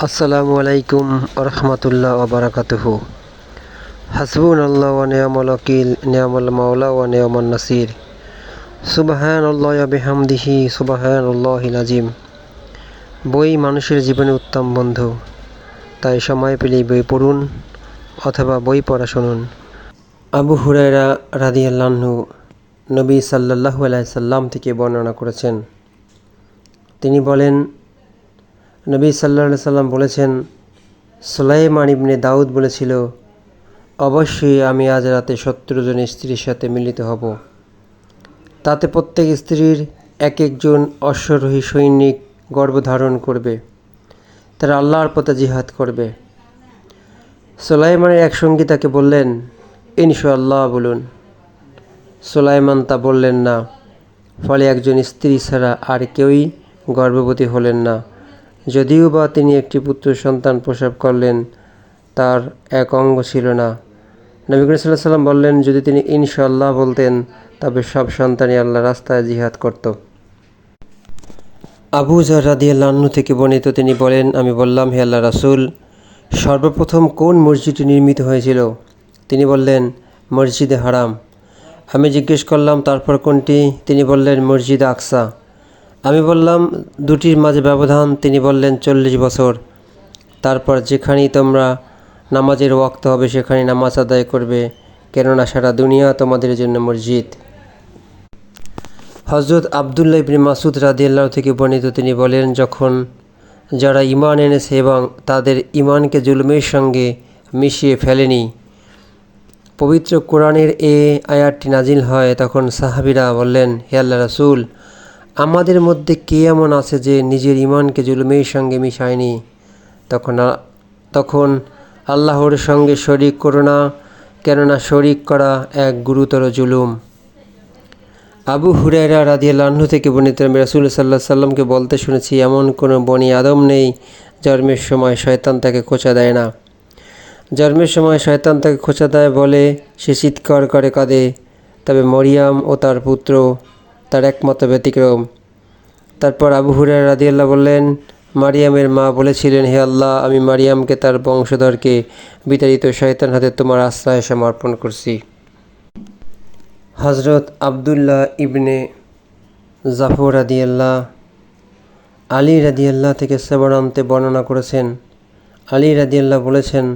আসসালামু আলাইকুম রহমতুল্লাহ ওবরাকাতুহ হাসবুন আল্লাহ নিয়ামল ওয়াকিল, নিয়ামল মাওলা ওয়া নিয়ামন নাসির। সুবাহান আল্লাহ বেহামদিহি সুবাহান আল্লাহিল আজিম বই মানুষের জীবনে উত্তম বন্ধু। তাই সময় পেলেই বই পড়ুন অথবা বই পড়া শুনুন। আবু হুরায়রা রাদিয়াল্লাহু নবী সাল্লাল্লাহু আলাইহি সাল্লাম থেকে বর্ণনা করেছেন। তিনি বলেন নবী সাল্লাহ সাল্লাম বলেছেন, সোলাইমান ইবনে দাউদ বলেছিল, অবশ্যই আমি আজ রাতে সত্তর জন স্ত্রীর সাথে মিলিত হব। তাতে প্রত্যেক স্ত্রীর এক একজন অশ্বরোহী সৈনিক গর্ভধারণ করবে। তারা আল্লাহর পথে জিহাদ করবে। সোলাইমানের এক সঙ্গী তাকে বললেন, ইনশাআল্লাহ বলুন। সোলাইমান তা বললেন না, ফলে একজন স্ত্রী ছাড়া আর কেউই গর্ভবতী হলেন না। যদিও বা তিনি একটি পুত্র সন্তান প্রসব করলেন, তার এক অঙ্গ ছিল না। নবী করিম সাল্লাম বললেন, যদি তিনি ইনশাল্লাহ বলতেন, তবে সব সন্তানই আল্লাহ রাস্তায় জিহাদ করত। আবু জার রাদিয়াল্লাহ্ন থেকে বর্ণিত তিনি বলেন, আমি বললাম, হে আল্লাহ রাসুল, সর্বপ্রথম কোন মসজিদটি নির্মিত হয়েছিল? তিনি বললেন, মসজিদে হারাম। আমি জিজ্ঞেস করলাম, তারপর কোনটি? তিনি বললেন, মসজিদ আকসা। আমি বললাম, দুটির মাঝে ব্যবধান। তিনি বললেন, চল্লিশ বছর। তারপর, যেখানেই তোমরা নামাজের ওয়াক্ত হবে সেখানে নামাজ আদায় করবে, কেননা সারা দুনিয়া তোমাদের জন্য মসজিদ। হজরত আবদুল্লাহ ইবনে মাসুদ রাদিয়াল্লাহ থেকে বর্ণিত তিনি বলেন, যখন যারা ইমান এনেছে এবং তাদের ইমানকে জুলুমের সঙ্গে মিশিয়ে ফেলেনি, পবিত্র কোরআনের এ আয়াতটি নাজিল হয়, তখন সাহাবিরা বললেন, হে আল্লাহ রাসুল আমাদের মধ্যে কে এমন আছে যে নিজের ইমানকে জুলুমের সঙ্গে মিশায়নি? তখন তখন আল্লাহর সঙ্গে শরিক করো না, কেননা শরিক করা এক গুরুতর জুলুম। আবু হুরাইরা রাদিয়াল্লাহু থেকে আমি রাসুল সাল্লাহ সাল্লামকে বলতে শুনেছি, এমন কোনো বনি আদম নেই জন্মের সময় শয়তান তাকে খোঁচা দেয় না। জন্মের সময় শয়তান তাকে খোঁচা দেয় বলে সে চিৎকার করে কাঁদে। তবে মরিয়াম ও তার পুত্র তার একমাত্র ব্যতিক্রম। তারপর আবু হুরার রাদিয়াল্লাহ বললেন, মারিয়ামের মা বলেছিলেন, হে আল্লাহ, আমি মারিয়ামকে তার বংশধরকে বিতাড়িত শয়তান হাতে তোমার আশ্রয় সমর্পণ করছি। হজরত আবদুল্লাহ ইবনে জাফর রাদিয়াল্লাহ, আলী রাদিয়াল্লাহ থেকে সেবরান্তে বর্ণনা করেছেন। আলী রাদিয়াল্লাহ বলেছেন,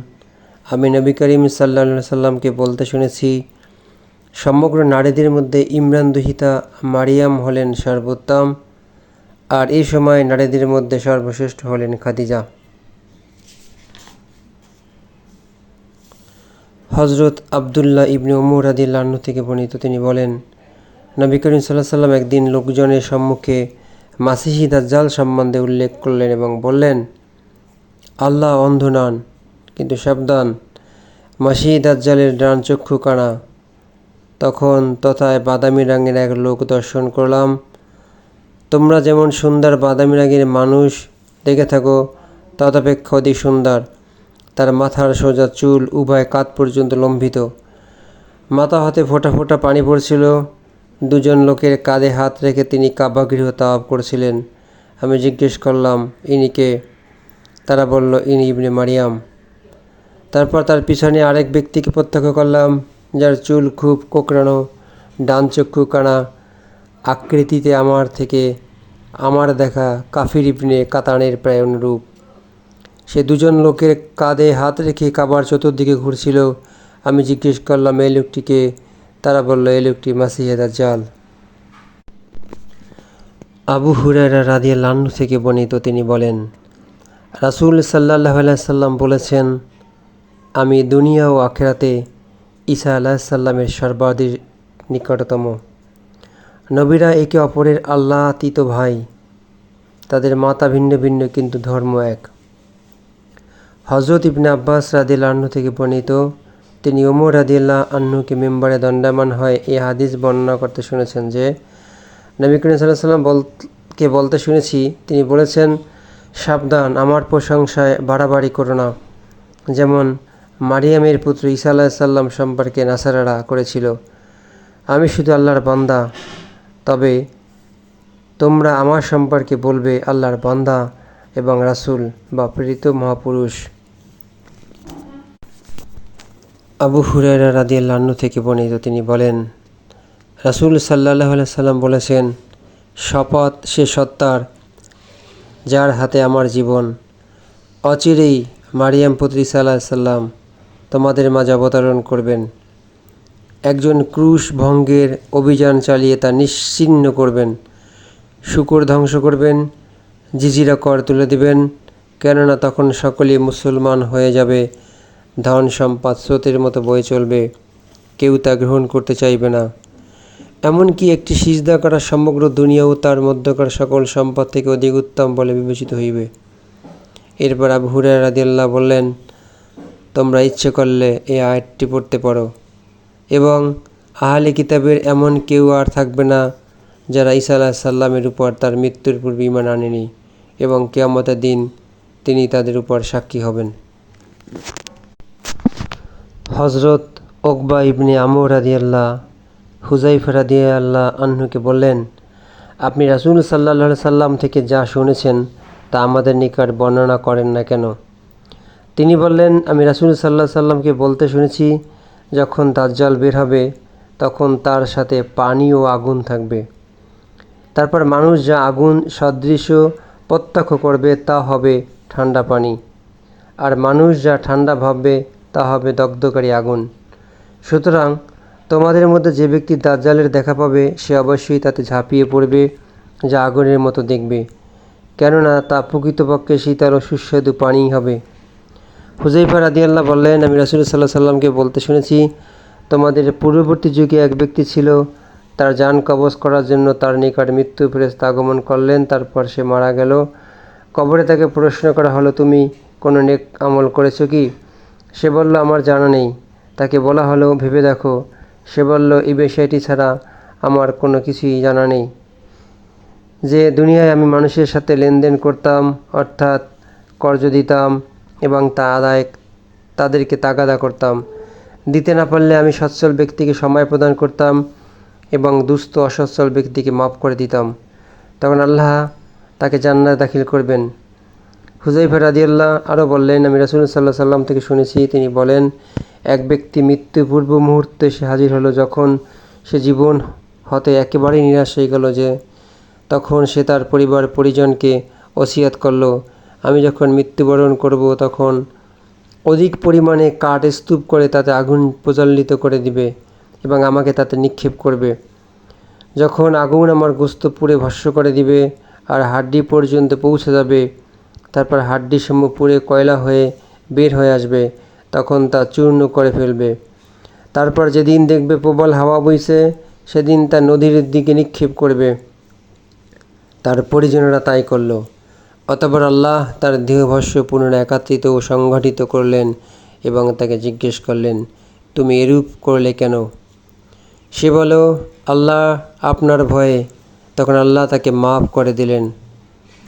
আমি নবী করিম সাল্লা সাল্লামকে বলতে শুনেছি সমগ্র নারীদের মধ্যে ইমরান দুহিতা, মারিয়াম হলেন সর্বোত্তম, আর এই সময় নারীদের মধ্যে সর্বশ্রেষ্ঠ হলেন খাদিজা। হজরত আবদুল্লাহ ইবনে ওমর আদিল্লাহ্ন থেকে বর্ণিত তিনি বলেন, নবী করিম সাল্লাহ সাল্লাম একদিন লোকজনের সম্মুখে মাসিহি দাজ্জাল সম্বন্ধে উল্লেখ করলেন এবং বললেন, আল্লাহ অন্ধ নন, কিন্তু সাবধান। মাসিহি দাজ্জালের ডান চক্ষু কানা তখন তথায় বাদামি রঙের এক লোক দর্শন করলাম। তোমরা যেমন সুন্দর বাদামি রঙের মানুষ দেখে থাকো, তদপেক্ষা অধিক সুন্দর। তার মাথার সোজা চুল উভয় কাত পর্যন্ত লম্বিত মাথা হাতে ফোঁটা ফোঁটা পানি পড়ছিল। দুজন লোকের কাঁধে হাত রেখে তিনি কাবাগৃহ তাওয়াব করছিলেন। আমি জিজ্ঞেস করলাম ইনিকে তারা বলল, ইনি ইবনে মারিয়াম। তারপর তার পিছনে আরেক ব্যক্তিকে প্রত্যক্ষ করলাম যার চুল খুব কোঁকড়ানো, ডান চক্ষু কানা, আকৃতিতে আমার থেকে আমার দেখা কাফির ইবনে কাতানের প্রায় অনুরূপ। সে দুজন লোকের কাঁধে হাত রেখে কাবার চতুর্দিকে ঘুরছিল। আমি জিজ্ঞেস করলাম এই লোকটিকে? তারা বলল এই লোকটি মাসিহেদার জাল আবু হুরারা রাদিয়া লান্নু থেকে বর্ণিত, তিনি বলেন, রাসুল সাল্লাহ সাল্লাম বলেছেন, আমি দুনিয়া ও আখেরাতে ঈসা আলাহিসাল্লামের সর্বাধিক নিকটতম। নবীরা একে অপরের আল্লাহতীত ভাই। তাদের মাতা ভিন্ন ভিন্ন, কিন্তু ধর্ম এক। হজরত ইবনে আব্বাস রাদিল্লাহ্ন থেকে বর্ণিত, তিনি ওমর রাদিল্লাহ আহ্নুকে মেম্বারে দণ্ডায়মান হয় এই হাদিস বর্ণনা করতে শুনেছেন যে, নবী করিম সাল্লাহ সাল্লাম বলকে বলতে শুনেছি, তিনি বলেছেন, সাবধান, আমার প্রশংসায় বাড়াবাড়ি করো না। যেমন মারিয়ামের পুত্র ঈসা আল্লাহ সাল্লাম সম্পর্কে নাসারারা করেছিল, আমি শুধু আল্লাহর বান্দা, তবে তোমরা আমার সম্পর্কে বলবে আল্লাহর বান্দা এবং রাসূল বা প্রেরিত মহাপুরুষ। আবু হুরায়রা রাদিয়াল্লাহু আনহু থেকে বর্ণিত, তিনি বলেন, রাসূল আলাইহি সাল্লাম বলেছেন, শপথ সে সত্তার যার হাতে আমার জীবন। অচিরেই মারিয়াম পুত্রী সাল্লাহ সাল্লাম তোমাদের মাঝে অবতরণ করবেন। একজন ক্রুশ ভঙ্গের অভিযান চালিয়ে তা নিশ্চিহ্ন করবেন। শুকর ধ্বংস করবেন, জিজিরা কর তুলে দিবেন, কেননা তখন সকলেই মুসলমান হয়ে যাবে। ধন সম্পদ স্রোতের মতো বয়ে চলবে, কেউ তা গ্রহণ করতে চাইবে না। এমনকি একটি সিজদা করা সমগ্র দুনিয়াও তার মধ্যকার সকল সম্পদ থেকে অধিক উত্তম বলে বিবেচিত হইবে। এরপর আবু হুরায়রা রাদিয়াল্লাহ বললেন তোমরা ইচ্ছে করলে এই আয়াতটি পড়তে পারো। এবং আহলে কিতাবের এমন কেউ আর থাকবে না যারা ঈসা আলাহ সাল্লামের উপর তার মৃত্যুর পূর্বে ইমান আনেনি এবং কেয়ামতের দিন তিনি তাদের উপর সাক্ষী হবেন। হজরত ওকবা ইবনে আমর রাদিয়াল্লাহ হুজাইফা রাদিয়াল্লাহ আহ্নুকে বললেন, আপনি রাসূল সাল্লাহ সাল্লাম থেকে যা শুনেছেন তা আমাদের নিকট বর্ণনা করেন না কেন? তিনি বললেন, আমি রাসূল সাল্লাহ সাল্লামকে বলতে শুনেছি, যখন দাজ্জাল বের হবে, তখন তার সাথে পানি ও আগুন থাকবে। তারপর মানুষ যা আগুন, সদৃশ প্রত্যক্ষ করবে, তা হবে ঠান্ডা পানি। আর মানুষ যা ঠান্ডা ভাববে, তা হবে দগ্ধকারী আগুন। সুতরাং তোমাদের মধ্যে যে ব্যক্তি দাজ্জালের দেখা পাবে, সে অবশ্যই তাতে ঝাঁপিয়ে পড়বে, যা আগুনের মতো দেখবে। কেননা তা প্রকৃতপক্ষে শীতল ও সুস্বাদু পানিই হবে। হুজাইফা রাদিয়াল্লাহ বললেন, আমি রাসুল সাল্লাহ সাল্লামকে বলতে শুনেছি, তোমাদের পূর্ববর্তী যুগে এক ব্যক্তি ছিল, তার যান কবজ করার জন্য তার নিকট মৃত্যু ফেরেস্তা আগমন করলেন, তারপর সে মারা গেল। কবরে তাকে প্রশ্ন করা হলো, তুমি কোনো নেক আমল করেছ কি? সে বলল, আমার জানা নেই। তাকে বলা হলো, ভেবে দেখো। সে বলল এই বিষয়টি ছাড়া আমার কোনো কিছুই জানা নেই। যে দুনিয়ায় আমি মানুষের সাথে লেনদেন করতাম, অর্থাৎ কর্জ দিতাম এবং তা আদায়, তাদেরকে তাগাদা করতাম। দিতে না পারলে আমি সচ্ছল ব্যক্তিকে সময় প্রদান করতাম এবং দুস্থ অসচ্ছল ব্যক্তিকে মাফ করে দিতাম। তখন আল্লাহ তাকে জান্নাত দাখিল করবেন। হুজাইফা রাদিয়াল্লাহ আরও বললেন, আমি রাসুল সাল্লাহ সাল্লাম থেকে শুনেছি, তিনি বলেন, এক ব্যক্তি মৃত্যু পূর্ব মুহূর্তে সে হাজির হলো যখন সে জীবন হতে একেবারেই নিরাশ হয়ে গেল যে, তখন সে তার পরিবার পরিজনকে ওসিয়াত করল। আমি যখন মৃত্যুবরণ করব তখন অধিক পরিমাণে কাঠ স্তূপ করে তাতে আগুন প্রজ্বলিত করে দিবে এবং আমাকে তাতে নিক্ষেপ করবে। যখন আগুন আমার গোস্ত পুড়ে ভস্য করে দিবে আর হাড্ডি পর্যন্ত পৌঁছে যাবে, তারপর হাড্ডি সমূহ পুড়ে কয়লা হয়ে বের হয়ে আসবে, তখন তা চূর্ণ করে ফেলবে। তারপর যেদিন দেখবে প্রবল হাওয়া বইছে, সেদিন তা নদীর দিকে নিক্ষেপ করবে। তার পরিজনেরা তাই করল। অতপর আল্লাহ তার দেহভস্য পুনরায় একাত্রিত ও সংঘটিত করলেন এবং তাকে জিজ্ঞেস করলেন, তুমি এরূপ করলে কেন? সে বলো আল্লাহ আপনার ভয়ে। তখন আল্লাহ তাকে মাফ করে দিলেন।